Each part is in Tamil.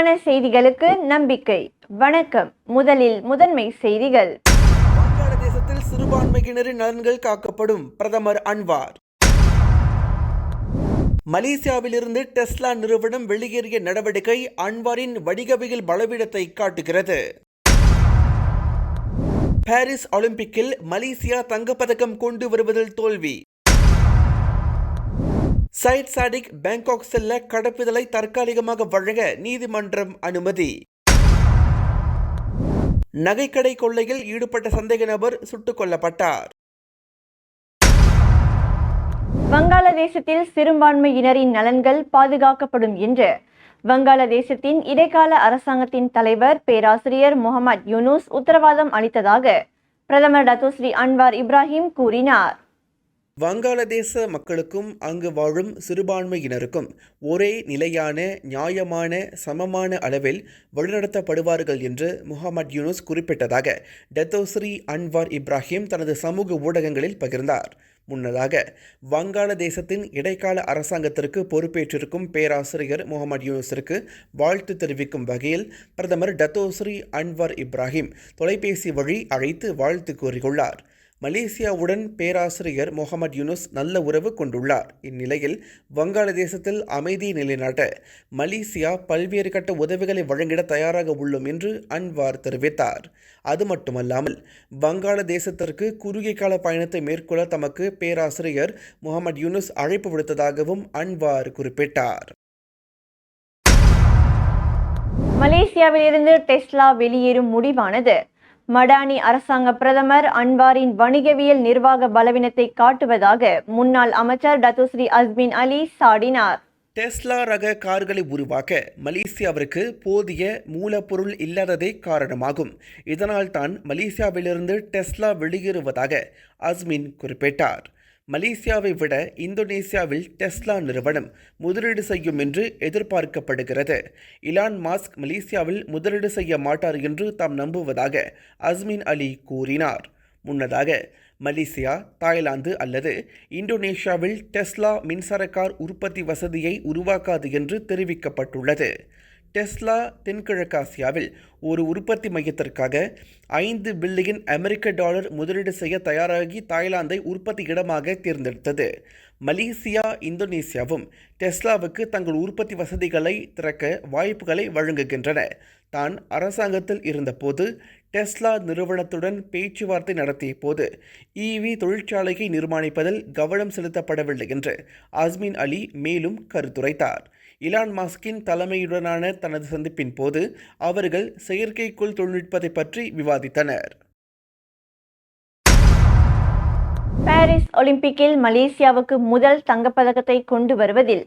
துல்லியமான செய்திகளுக்கு நம்பிக்கை. வணக்கம். முதலில் முதன்மை செய்திகள். வங்காளதேசத்தில் சிறுபான்மையினரின் நலன்கள் காக்கப்படும் பிரதமர் அன்வார். மலேசியாவிலிருந்து டெஸ்லா நிறுவனம் வெளியேறிய நடவடிக்கை அன்வாரின் வடிகவியல் பலவீனத்தை காட்டுகிறது. பாரிஸ் ஒலிம்பிக்கில் மலேசியா தங்கப்பதக்கம் கொண்டு வருவதில் தோல்வி. சைட் சாடிக் பேங்காக் செல்ல கடப்புதலை தற்காலிகமாக வழங்க நீதிமன்றம் அனுமதி. நகைக்கடை கொள்ளையில் ஈடுபட்ட சந்தேக நபர் சுட்டுக் கொல்லப்பட்டார். வங்காளதேசத்தில் சிறுபான்மையினரின் நலன்கள் பாதுகாக்கப்படும் என்று வங்காளதேசத்தின் இடைக்கால அரசாங்கத்தின் தலைவர் பேராசிரியர் முகமது யூனுஸ் உத்தரவாதம் அளித்ததாக பிரதமர் டத்துஸ்ரீ அன்வார் இப்ராஹிம் கூறினார். வங்காளதேச மக்களுக்கும் அங்கு வாழும் சிறுபான்மையினருக்கும் ஒரே நிலையான நியாயமான சமமான அளவில் வழிநடத்தப்படுவார்கள் என்று முகமது யூனுஸ் குறிப்பிட்டதாக டத்தோஸ்ரீ அன்வார் இப்ராஹிம் தனது சமூக ஊடகங்களில் பகிர்ந்தார். முன்னதாக வங்காளதேசத்தின் இடைக்கால அரசாங்கத்திற்கு பொறுப்பேற்றிருக்கும் பேராசிரியர் முகமது யூனுஸிற்கு வாழ்த்து தெரிவிக்கும் வகையில் பிரதமர் டத்தோஸ்ரீ அன்வார் இப்ராஹிம் தொலைபேசி வழி அழைத்து வாழ்த்து கூறியுள்ளார். மலேசியாவுடன் பேராசிரியர் முகமது யூனுஸ் நல்ல உறவு கொண்டுள்ளார். இந்நிலையில் வங்காளதேசத்தில் அமைதியை நிலைநாட்ட மலேசியா பல்வேறு கட்ட உதவிகளை வழங்கிட தயாராக உள்ளோம் என்று அன்வார் தெரிவித்தார். அது மட்டுமல்லாமல் வங்காளதேசத்திற்கு குறுகிய கால பயணத்தை மேற்கொள்ள தமக்கு பேராசிரியர் முகமது யூனுஸ் அழைப்பு விடுத்ததாகவும் அன்வார் குறிப்பிட்டார். மலேசியாவிலிருந்து டெஸ்லா வெளியேறும் முடிவானது. மடானி அரசாங்க பிரதமர் அன்வாரின் வணிகவியல் நிர்வாக பலவீனத்தை காட்டுவதாக முன்னாள் அமைச்சர் டத்துஸ்ரீ அஸ்மின் அலி சாடினார். டெஸ்லா ரக கார்களை உருவாக்க மலேசியாவிற்கு போதிய மூலப்பொருள் இல்லாததே காரணமாகும். இதனால்தான் மலேசியாவிலிருந்து டெஸ்லா வெளியேறுவதாக அஸ்மின் குறிப்பிட்டார். மலேசியாவை விட இந்தோனேசியாவில் டெஸ்லா நிறுவனம் முதலீடு செய்யும் என்று எதிர்பார்க்கப்படுகிறது. இலான் மாஸ்க் மலேசியாவில் முதலீடு செய்ய மாட்டார் என்று தாம் நம்புவதாக அஸ்மின் அலி கூறினார். முன்னதாக மலேசியா தாய்லாந்து அல்லது இந்தோனேஷியாவில் டெஸ்லா மின்சார கார் உற்பத்தி வசதியை உருவாக்காது என்று தெரிவிக்கப்பட்டுள்ளது. டெஸ்லா தென்கிழக்காசியாவில் ஒரு உற்பத்தி மையத்திற்காக ஐந்து பில்லியன் அமெரிக்க டாலர் முதலீடு செய்ய தயாராகி தாய்லாந்தை உற்பத்தி இடமாக தேர்ந்தெடுத்தது. மலேசியா இந்தோனேசியாவும் டெஸ்லாவுக்கு தங்கள் உற்பத்தி வசதிகளை திறக்க வாய்ப்புகளை வழங்குகின்றன. தான் அரசாங்கத்தில் இருந்தபோது டெஸ்லா நிறுவனத்துடன் பேச்சுவார்த்தை நடத்திய போது ஈவி தொழிற்சாலையை நிர்மாணிப்பதில் கவனம் செலுத்தப்படவில்லை என்று அஸ்மின் அலி மேலும் கருத்துரைத்தார். இலான் மாஸ்கின் தலைமையுடனான தனது சந்திப்பின் போது அவர்கள் செயற்கைக்கோள் தொழில்நுட்பத்தை பற்றி விவாதித்தனர். பாரிஸ் ஒலிம்பிக்கில் மலேசியாவுக்கு முதல் தங்கப்பதக்கத்தை கொண்டு வருவதில்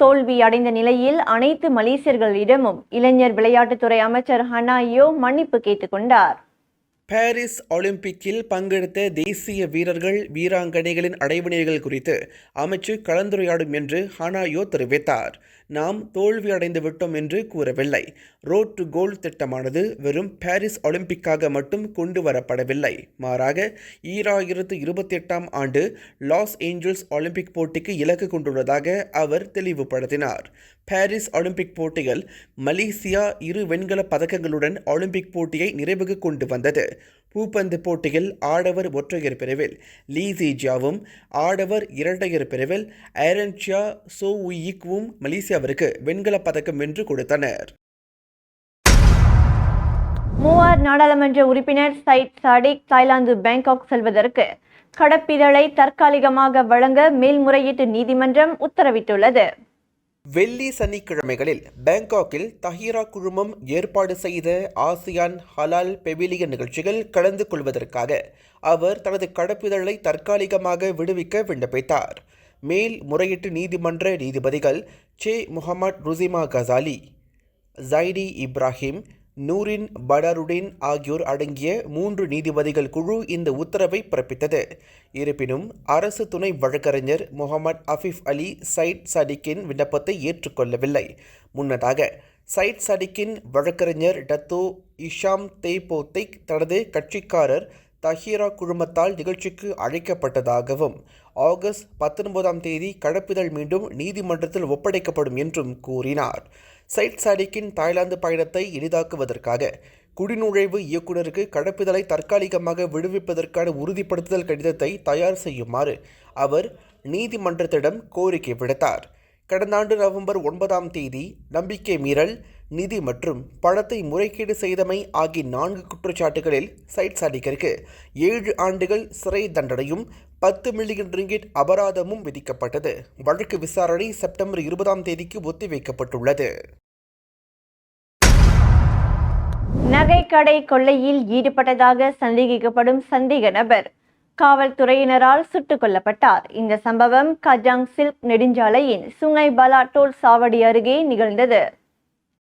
தோல்வி அடைந்த நிலையில் அனைத்து மலேசியர்களிடமும் இளைஞர் விளையாட்டுத்துறை அமைச்சர் ஹனாயோ மன்னிப்பு கேட்டுக்கொண்டார் பாரிஸ் ஒலிம்பிக்கில் பங்கெடுத்த தேசிய வீரர்கள் வீராங்கனைகளின் அடைவினைகள் குறித்து அமைச்சு கலந்துரையாடும் என்று ஹனாயோ தெரிவித்தார். நாம் தோல்வி அடைந்து விட்டோம் என்று கூறவில்லை. ரோட் டு கோல் திட்டமானது வெறும் பாரிஸ் ஒலிம்பிக்காக மட்டும் கொண்டு வரப்படவில்லை. மாறாக ஈராயிரத்து இருபத்தி எட்டாம் ஆண்டு லாஸ் ஏஞ்சல்ஸ் ஒலிம்பிக் போட்டிக்கு இலக்கு கொண்டுள்ளதாக அவர் தெளிவுபடுத்தினார். பாரிஸ் ஒலிம்பிக் போட்டிகள் மலேசியா இரு வெண்கல பதக்கங்களுடன் ஒலிம்பிக் போட்டியை நிறைவுக்கு கொண்டு வந்தது. பூப்பந்து போட்டியில் ஆடவர் ஒற்றையர் பிரிவில் லீ ஜியாவும் ஆடவர் இரட்டையர் பிரிவில் ஐரன்ஷியா சோ உயிக்வும் மலேசியாவிற்கு வெண்கலப் பதக்கம் வென்று கொடுத்தனர். மூவார் நாடாளுமன்ற உறுப்பினர் சைட் சாடிக் தாய்லாந்து பேங்காக் செல்வதற்கு கடப்பிதழை தற்காலிகமாக வழங்க மேல்முறையீட்டு நீதிமன்றம் உத்தரவிட்டுள்ளது. வெள்ளி சனிக்கிழமைகளில் பேங்காக்கில் தஹீரா குழுமம் ஏற்பாடு செய்த ஆசியான் ஹலால் பெவிலியன் நிகழ்ச்சிகள் கலந்து கொள்வதற்காக அவர் தனது கடப்பிதழை தற்காலிகமாக விடுவிக்க விண்ணப்பித்தார். மேல் முறையீட்டு நீதிமன்ற நீதிபதிகள் சே. முகமது ருசிமா கசாலி ஜைடி இப்ராஹிம் நூரின் படாருடின் ஆகியோர் அடங்கிய மூன்று நீதிபதிகள் குழு இந்த உத்தரவை பிறப்பித்தது. இருப்பினும் அரசு துணை வழக்கறிஞர் முகமது அஃபிஃப் அலி சைட் சடிக்கின் விண்ணப்பத்தை ஏற்றுக்கொள்ளவில்லை. முன்னதாக சைட் சடிக்கின் வழக்கறிஞர் டத்தோ இஷாம் தேய்போத்தைக் தனது கட்சிக்காரர் தஹீரா குழுமத்தால் நிகழ்ச்சிக்கு அழைக்கப்பட்டதாகவும் ஆகஸ்ட் பத்தொன்பதாம் தேதி கடப்பிதழ் மீண்டும் நீதிமன்றத்தில் ஒப்படைக்கப்படும் என்றும் கூறினார். சைட் சாடிக்கின் தாய்லாந்து பயணத்தை எளிதாக்குவதற்காக குடிநுழைவு இயக்குநருக்கு கடப்புதலை தற்காலிகமாக விடுவிப்பதற்கான உறுதிப்படுத்துதல் கடிதத்தை தயார் செய்யுமாறு அவர் நீதிமன்றத்திடம் கோரிக்கை விடுத்தார். கடந்த ஆண்டு நவம்பர் ஒன்பதாம் தேதி நம்பிக்கை மீறல் நிதி மற்றும் பணத்தை முறைகேடு செய்தமை ஆகிய நான்கு குற்றச்சாட்டுகளில் சைட் சாடிக்கருக்கு ஏழு ஆண்டுகள் சிறை தண்டனையும் பத்து மில்லியன் ரிங்கிட் அபராதமும் விதிக்கப்பட்டது. வழக்கு விசாரணை செப்டம்பர் இருபதாம் தேதிக்கு ஒத்திவைக்கப்பட்டுள்ளது. நகைக்கடை கொள்ளையில் ஈடுபட்டதாக சந்தேகிக்கப்படும் சந்தேக நபர். காவல்துறையினரால் சுட்டுக் கொல்லப்பட்டார். இந்த சம்பவம் கஜாங் சில்க் நெடுஞ்சாலையின் சுங்கைபாலா டோல் சாவடி அருகே நிகழ்ந்தது.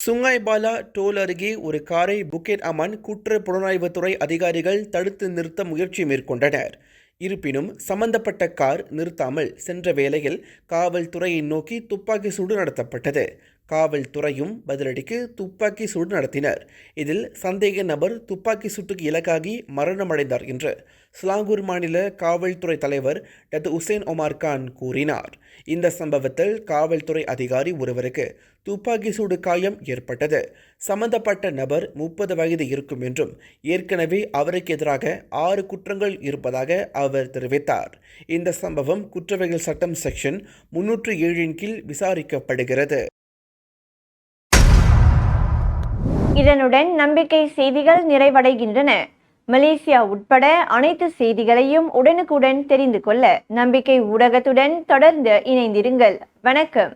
சுங்காய்பாலா டோல் அருகே ஒரு காரை புக்கெட் அமன் குற்ற புலனாய்வுத்துறை அதிகாரிகள் தடுத்து நிறுத்த முயற்சி மேற்கொண்டனர். இருப்பினும் சம்பந்தப்பட்ட கார் நிறுத்தாமல் சென்ற வேளையில் காவல்துறையை நோக்கி துப்பாக்கி சூடு நடத்தப்பட்டது. காவல்துறையும் பதிலடிக்கு துப்பாக்கி சூடு நடத்தினர். இதில் சந்தேக நபர் துப்பாக்கி சூட்டுக்கு இலக்காகி மரணமடைந்தார் என்று ஸ்லாங்கூர் மாநில காவல்துறை தலைவர் டத்து உசேன் ஒமார் கான் கூறினார். இந்த சம்பவத்தில் காவல்துறை அதிகாரி ஒருவருக்கு துப்பாக்கி சூடு காயம் ஏற்பட்டது. சம்பந்தப்பட்ட நபர் முப்பது வயது இருக்கும் என்றும் ஏற்கனவே அவருக்கு எதிராக ஆறு குற்றங்கள் இருப்பதாக அவர் தெரிவித்தார். இந்த சம்பவம் குற்றவியல் சட்டம் செக்ஷன் முன்னூற்று ஏழின் கீழ் விசாரிக்கப்படுகிறது. இதனுடன் நம்பிக்கை செய்திகள் நிறைவடைகின்றன. மலேசியா உட்பட அனைத்து செய்திகளையும் உடனுக்குடன் தெரிந்து கொள்ள நம்பிக்கை ஊடகத்துடன் தொடர்ந்து இணைந்திருங்கள். வணக்கம்.